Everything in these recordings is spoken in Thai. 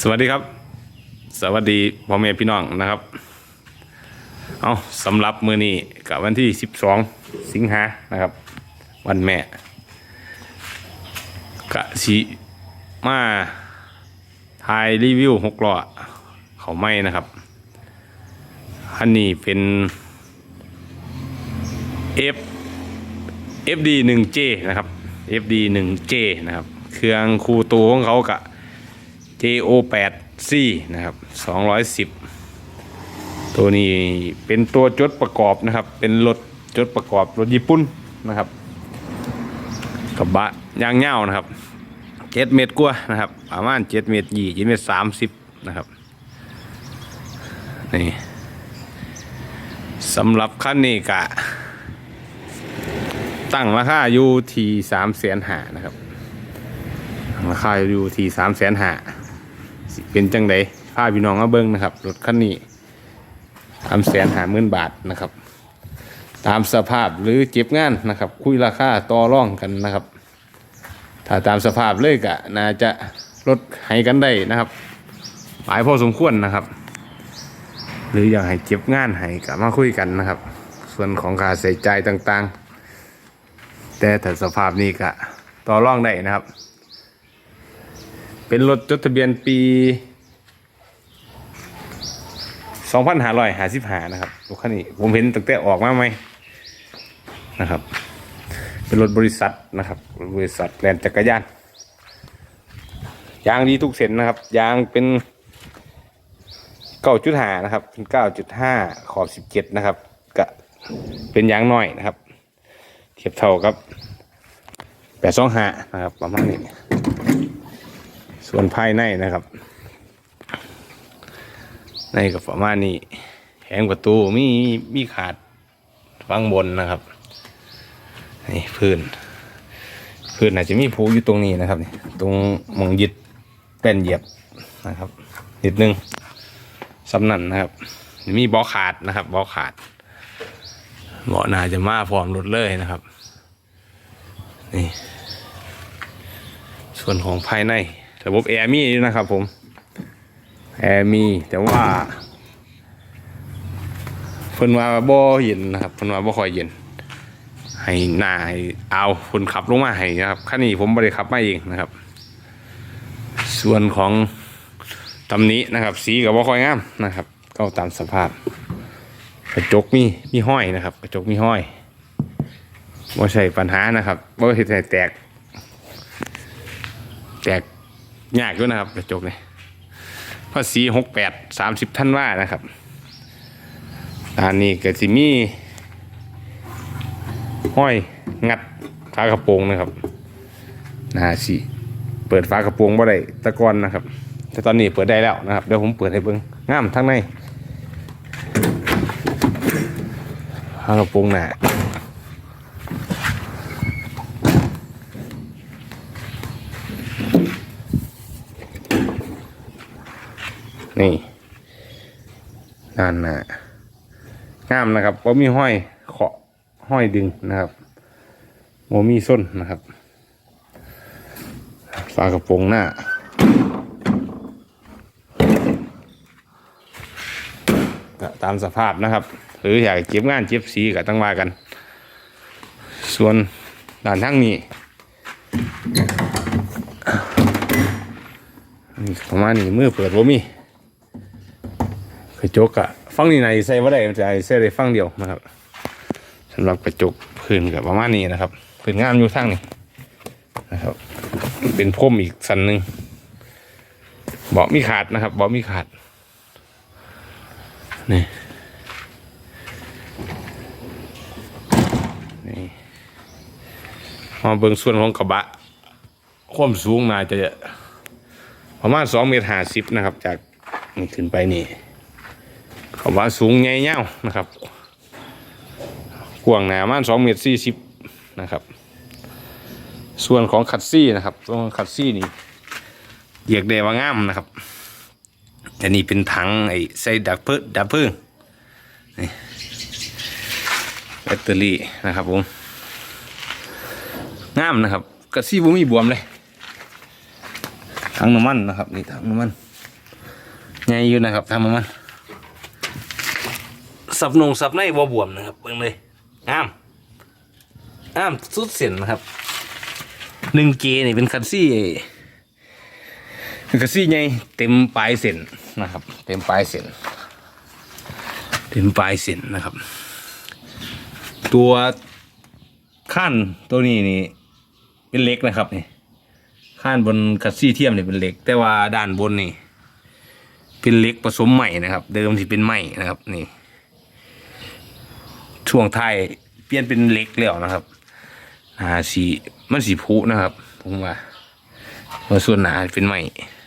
สวัสดีครับ สวัสดีพ่อแม่พี่น้องนะครับ เอาสำหรับมือนี้กับวันที่ 12 สิงหานะครับ วันแม่กะสีมาถ่ายรีวิวหกล้อเขาไม่นะครับอันนี้เป็น F FD 1J นะครับ FD 1J นะครับ เครื่องคูตัวของเขากะ JO8C นะครับ210 ตัวนี้เป็นตัวจดประกอบนะครับ เป็นรถจดประกอบรถญี่ปุ่นนะครับกระบะยางเง่านะครับเจ็ดเมตรกว่านะครับ ประมาณเจ็ดเมตรยี่เจ็ดเมตรสามสิบนะครับนี่สำหรับคันนี้กะ ตั้งราคาอยู่ที่สามแสนหานะครับราคาอยู่ที่สามแสนหา เป็นจังไดพาพี่น้องมาเบิ้งนะครับ รถคันนี้สามแสนหาหมื่นบาทนะครับ ตามสภาพหรือเจ็บงานนะครับ คุยราคาต่อร่องกันนะครับ ถ้าตามสภาพเลยกะน่าจะลดให้กันได้นะครับ หลายพอสมควรนะครับ หรืออยากให้เจ็บงานให้กะมาคุยกันนะครับ ส่วนของค่าใส่ใจต่างๆ แต่ถ้าสภาพนี้กะต่อร่องได้นะครับ เป็นรถจดทะเบียนปี 2555 นะครับรถคันนี้ผมเห็นตั้งแต่ออกมาไหมนะครับ เป็นรถบริษัทนะครับบริษัทแลนจักรยานยางดีทุกเส้นนะครับ ยางเป็นเก้าจุดห้านะครับ เป็นเก้าจุดห้าขอบสิบเจ็ดนะครับกะเป็นยางน้อยนะครับ เทียบเท่ากับแปดสองห้านะครับ ประมาณนี้ ส่วนภายในนะครับ ในกับประมาณนี้แผงประตูมีมีขาดฟังบนนะครับนี่พื้น พื้นอาจจะมีผูอยู่ตรงนี้นะครับนี่ตรงมองยึดแป้นเหยียบนะครับ นิดนึงสำนันนะครับ มีบาะขาดนะครับบาะขาดเบาะนาจะมาพร้อมรถเลยนะครับ นี่ ส่วนของภายใน ระบบแอร์มี่นะครับผมแอร์มีแต่ว่าเพิ่นว่าบ่เย็นนะครับเพิ่นว่าบ่ค่อยเย็น ให้หน้าให้เอาคนขับลงมาให้นะครับคันนี้ผมบ่ได้ขับมาเองนะครับ ส่วนของตำนี้นะครับ สีก็บ่ค่อยงามนะครับก็ตามสภาพ กระจกมีมีห้อยนะครับ กระจกมีห้อยบ่ใช่ปัญหานะครับบ่เฮ็ดให้แตก แตก ยากด้วยนะครับ กระจกเนี่ภาษีหกแปดสามสิบท่านว่านะครับอันนี้ก็สิมีห้อยงัดฝากระโปรงนะครับนาสิเปิดฝากระโปรงบ่ได้ตะกอนนะครับ แต่ตอนนี้เปิดได้แล้วนะครับเดี๋ยวผมเปิดให้เบิ่งงามทั้งในฝากระโปรงหนา นี่นั่นนะงามนะครับว่ามีห้อยเคาะห้อยดึงนะครับโมมีส้นนะครับ ฝากระโปรงหน้าตามสภาพนะครับ หรืออยากเก็บงานเก็บสีก็ต้องว่ากัน ส่วนด้านทั้งนี้ประมาณนี้มือเปิดว่ามี ระจกอะฟังนี่ไหนใส่ว่าได้มันจะใส่ได้ฟังเดียวนะครับสำหรับกระจกพื้นกับประมาณนี้นะครับพื้นงามอยู่ทั้งนี้นะครับ เป็นพรมอีกสันหนึ่งเบาะมีขาดนะครับเบาะมีขาดนี่นี่มาเบิ่งส่วนของกระบะความสูงน่าจะประมาณสองเมตรห้าสิบนะครับ จากนี่ขึ้นไปนี่ คำว่าสูงใหญ่เงาวนะครับกว้างหนามาณสองเมตรสี่สิบนะครับ ส่วนของคัดซี่นะครับส่วนขัดซี่นี่เรียกได้ว่างามนะครับอันนี้เป็นถังไอ้ใส่ดับเพลิงดับเพลิงนี่แบตเตอรี่นะครับผมงามนะครับคัดซี่บ่มีบวมเลยถังน้ำมันนะครับนี่ถังน้ำมันใหญ่อยู่นะครับทำมัน สับนงสับในบ่บวมนะครับเบิ่งเลยงามงามสุดเสียนนะครับหนึ่งเกนี่เป็นคันซี่เป็นคันซี่ใหญ่เต็มปลายเส้นนะครับ เต็มปลายเส้นเต็มปลายเส้นนะครับ ตัวขั้นตัวนี้นี่เป็นเหล็กนะครับนี่ขั้นบนคัสซี่เทียมนี่เป็นเหล็ก แต่ว่าด้านบนนี่ เป็นเหล็กผสมใหม่นะครับ เดิมที่เป็นใหม่นะครับนี่ ช่วงท้ายเปลี่ยนเป็นเล็กแล้วนะครับอ่าสีมันสีผุนะครับผมว่าว่าส่วนหนาเป็นใหม่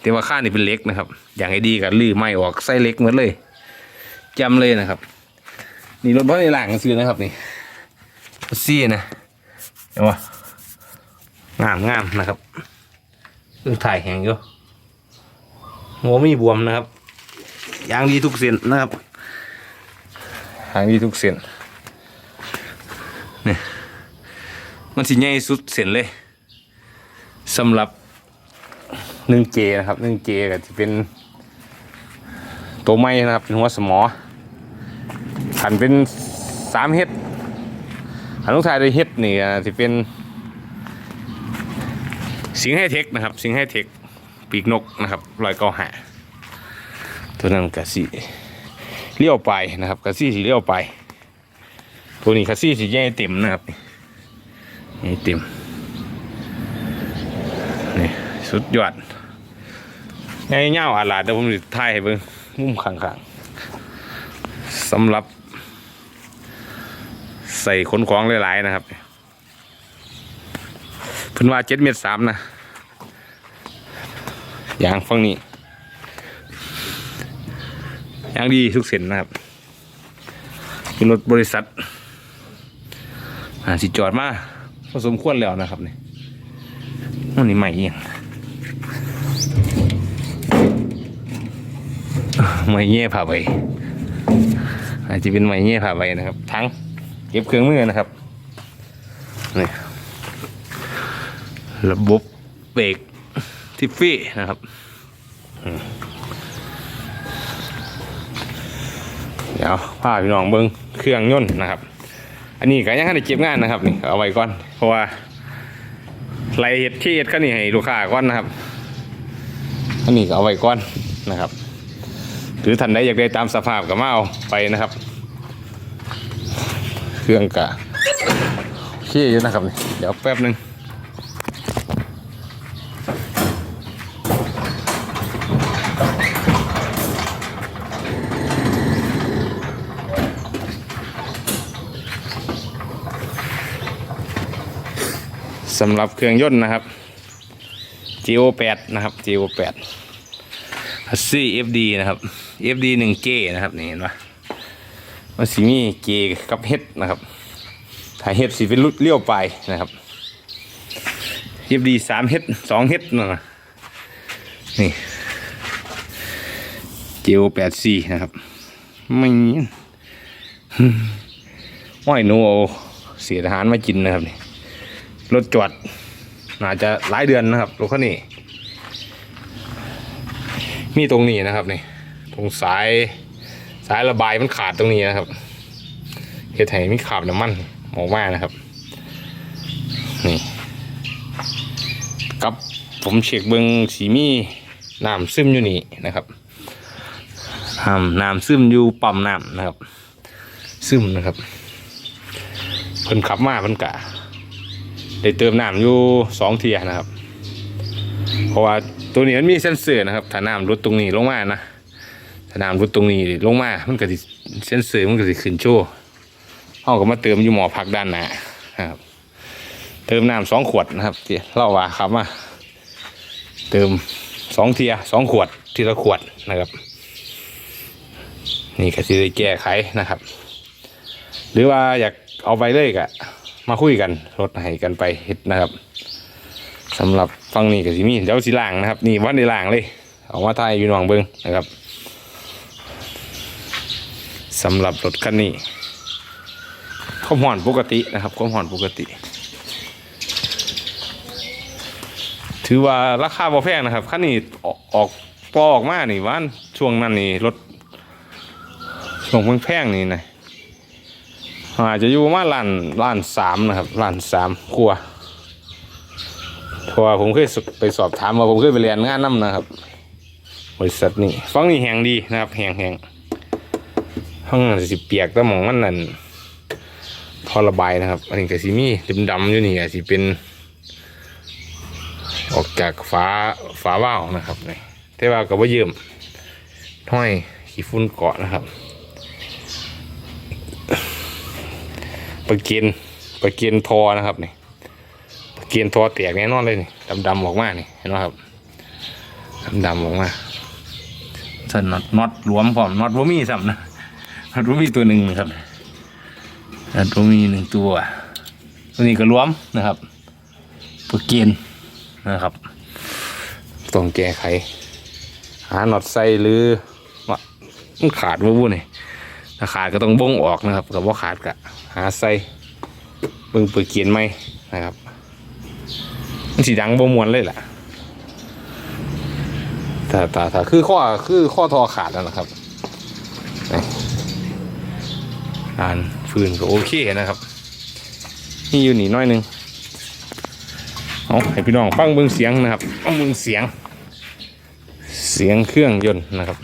แต่ว่าข้างนี่เป็นเล็กนะครับ อย่างให้ดีกับลื้อใหม่ออกใส่เล็กหมดเลยจำเลยนะครับ นี่รถบ้านในหลังซื้อนะครับนี่ซี่นะเห็นปะงามงามนะครับเพิ่งถ่ายแหงอยู่หัวไม่บวมนะครับยางดีทุกเส้นนะครับยางดีทุกเส้น เนี่ยมันสิใหญ่สุดเส้นเลยสำหรับหนึ่งเจนะครับหนึ่งเจก็จะเป็น ตัวไม้นะครับ เป็นหัวสมอขันเป็นสามเฮ็ดขันลูกชายโดยเฮ็ดนี่อะจะเป็น สิงห์ไฮเทคนะครับ สิงห์ไฮเทคปีกนกนะครับลอยเกาหาตัวนั้นกะสีเลี้ยวไปนะครับกะซี่สีเลี้ยวไป ตัวนี้กะซี่สีแย่เต็มนะครับนี่เต็มนี่สุดยอดง่ายเง่าอาลาดเดี๋ยวผมจะถ่ายให้เบิ่งมุมข้างๆสำหรับ ใส่ขนของหลายๆนะครับเพิ่นว่าเจ็ดเมตรสามนะยางฝั่งนี้ยางดีทุกเส้นนะครับเป็นรถบริษัท อ่าสิจอดมาผสมควรแล้วนะครับนี่มันนี่ใหม่เองใหม่เงี้ยผ่าใบอาจจะเป็นใหม่เงี้ยผ่าใบนะครับ ทั้งเก็บเครื่องมือนะครับนี่ระบบเบรกทิฟฟี่นะครับเดี๋ยวพาพี่น้องเบิ้งเครื่องยนต์นะครับ อันนี้ก็ยังให้เก็บงานนะครับนี่เอาไว้ก่อนเพราะว่าไรเห็ดที่เห็ดก็นี่ให้ลูกค้าก่อนนะครับ อันนี้ก็เอาไว้ก่อนนะครับหรือท่านใดอยากได้ตามสภาพก็มาเอาไปนะครับ เครื่องกะขี้อยู่นะครับ เดี๋ยวแป๊บหนึ่ง สำหรับเครื่องยนต์นะครับ GO8 นะครับ GO8 ซี FD นะครับ FD 1 J นะครับนี่เห็นปะมันสีมี J กับ H นะครับถ้า H สีเป็นรุ่นเลี้ยวไปนะครับ FD 3 H 2 H นั่นนะนี่ GO8C นะครับไม่มีห้อยหนูเอาเสียทหารมากินนะครับนี่ รถจอดน่าจะหลายเดือนนะครับรถคันนี้ มีตรงนี้นะครับนี่ตรงสายสายระบายมันขาดตรงนี้นะครับเฮ็ดให้มีขาบน้ำมันออกมานะครับนี่กับผมเช็คเบิงสีมีน้ำซึมอยู่นี่นะครับน้ำน้ำซึมอยู่ปั๊มน้ำนะครับ ซึมนะครับเพิ่นขับมาเพิ่นกะ ได้เติมน้ำอยู่สองเทียนะครับ เพราะว่าตัวนี้มันมีเซ็นเซอร์นะครับถ้าน้ำลดตรงนี้ลงมานะถ้าน้ำลดตรงนี้ลงมา มันก็สิเซ็นเซอร์มันก็สิขึ้นโชว์เขาก็มาเติมอยู่หมอพักด้านหน้านะครับ เติมน้ำสองขวดนะครับที่เล่าว่าครับมาเติมสองเทียสองขวดทีละขวดนะครับ นี่ก็สิได้แก้ไขนะครับ หรือว่าอยากเอาไปเลยก็ มาคุยกันลดให้กันไปเฮ็ดนะครับสำหรับฟังนี่กับสิมีเดี๋ยวสิล่างนะครับ นี่วันในล่างเลยเอามาทายอยู่หนองเบิงนะครับสำหรับรถคันนี้ความห่อนปกตินะครับความห่อนปกติ ถือว่าราคาบ่แพงนะครับคันนี้ออกออกพอออกมานี่ว่านช่วงนั้นนี่รถช่วงแพงนี่นะ อาจจะอยู่ประมาณล้านล้านสามนะครับล้านสามครัวเพราะว่าผมเคยไปสอบถามว่าผมเคยไปเรียนงานน้ำนะครับ บริษัทนี่ฟังนี่แหงดีนะครับแหงแหงห้องสิเปียกแต่หมองมันนั่นพอระบายนะครับอันนี้ก็สิมีดำๆอยู่นี่ก็สิเป็น ออกจากฝาฝาว่าวนะครับนี่แต่ว่าก็บ่เยิ่มห้อยขี้ฝุ่นเกาะนะครับ ปลาเกียนปลาเกียนทอนะครับนี่ปลาเกียนทอแตกแน่นอนเลยนี่ดำๆออกมานี่เห็นไหมครับดำๆออกมาส่วนน็อตน็อตรวมพร้อมน็อตว่ามีสัมนะน็อตว่ามีตัวหนึ่งนะครับน็อตว่ามีหนึ่งตัวตัวนี้ก็รวมนะครับปลาเกียนนะครับต้องแก้ไข หาน็อตใส่หรือว่ามันขาดบ่บุ้นี่ถ้าขาดก็ต้องบ้งออกนะครับกับว่าขาดก็ หาใส่เบิ่งเปิดเกียนไหมนะครับมันสีดังบ่มวนเลยล่ะแต่แต่แต่คือข้อคือข้อทอขาดแล้วนะครับนี่การฟืนก็โอเคนะครับนี่อยู่หนีน้อยนึงเอาให้พี่น้องฟังเบิ่งเสียงนะครับฟังเบิ่งเสียง เสียงเครื่องยนต์นะครับ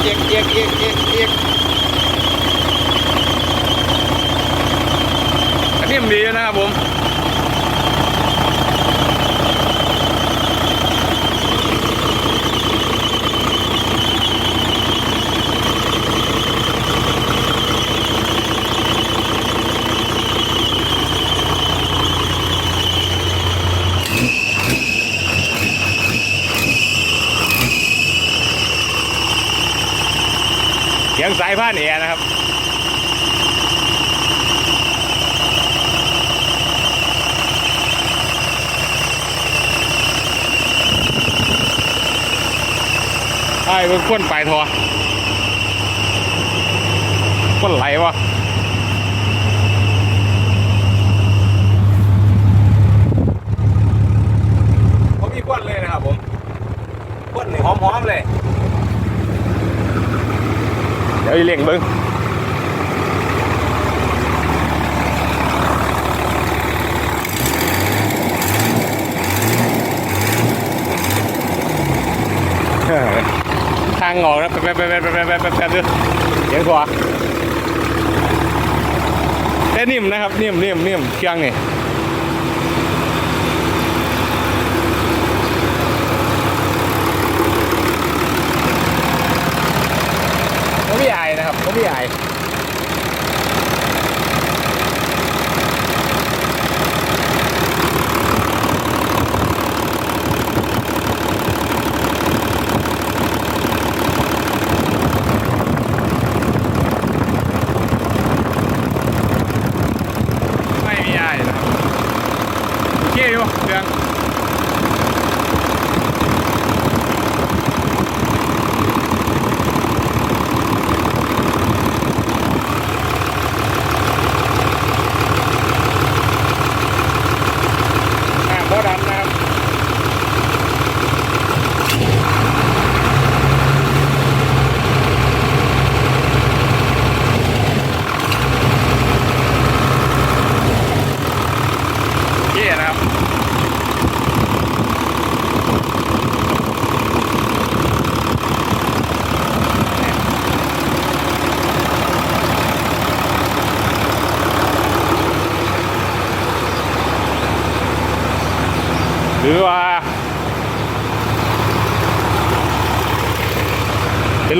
เอียกเอียกเอียกเอียกเอียกอันนี้มันดีนะครับผมเสี ยงสายพานแอร์นะครับใช่เป็นคนปลายทอคนไหลวะผมมีควันเลยนะครับผมควันนี่หอมๆเลย เดี๋ยวเรียงเบิ้งทางงอกนะแป๊บไปไปไปไบแปไบแปไบแป๊บแป๊บเดี๋ยวขวาแต่นิ่มนะครับนิ่มนิ่มนิ่มเคียงองนี่ 厉害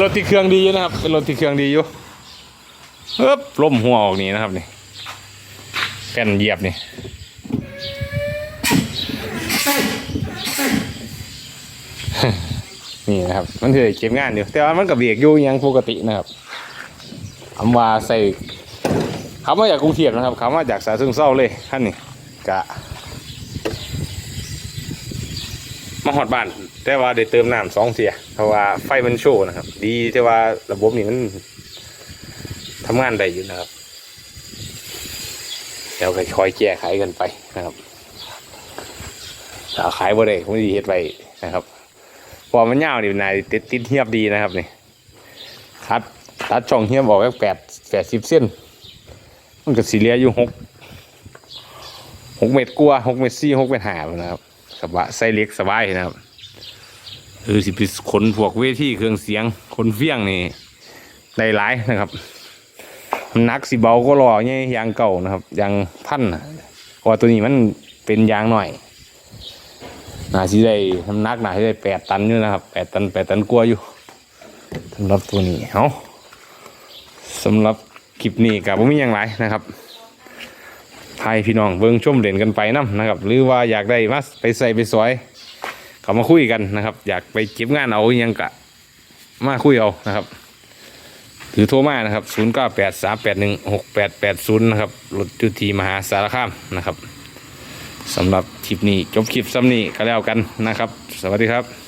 รถที่เครื่องดีอยู่นะครับ เป็นรถที่เครื่องดีอยู่เอ๊บล่มหัวออกนี่นะครับนี่แผ่นเหยียบนี่นี่นะครับ มันคือเก็บงานอยู่ แต่ว่ามันกับเบียกอยู่ยังปกตินะครับคำว่าใส่คำว่าจากกรุงเทพนะครับคำว่าจากสาซึ่งเศร้าเลยท่านนี่กะมาหอดบ้าน แต่ว่าได้เติมน้ำสองเทียเพราะว่าไฟมันโชว์นะครับ ดีแต่ว่าระบบนี่มันทำงานได้อยู่นะครับแล้วก็คอยแก้ไขกันไปนะครับถ้าขายบ่ได้ผมดีเฮ็ดไปนะครับพอมันยาวนี่นายติดติดเฮียบดีนะครับนี่คัดตัดช่องเฮียบออกแค่แปดแปดสิบเส้นมันก็สีเหลียอยู่หกหกเมตรกว่าหกเมตรสี่หกเมตรหานนะครับสบายใส่เล็กสบายนะครับ เออสิไปขนพวกเวทีเครื่องเสียงขนเฟี้ยงนี่ได้หลายนะครับนักสิเบาก็รอเนี่ยยางเก่านะครับยางพันน่ะเพราะว่าตัวนี้มันเป็นยางหน่อยหนาสิได้น้ำนักหนาสิได้แปดตันอยู่นะครับแปดตันแปดตันกลัวอยู่สำหรับตัวนี้เอาสำหรับคลิปนี้กับผมมีอย่างไรนะครับพายพี่น้องเบิ้งชมเด่นกันไปน้ำนะครับ หรือว่าอยากได้มาไปใส่ไปสวย เขามาคุยกันนะครับ อยากไปเก็บงานเอาอิหยังกะมาคุยเอานะครับหรือโทรมานะครับ 0 9 8 3 8 1 6 8 8 0 นะครับรถจุทีมหาสารคามนะครับสำหรับคลิปนี้จบคลิปซ้ำนี้ก็แล้วกันนะครับ สวัสดีครับ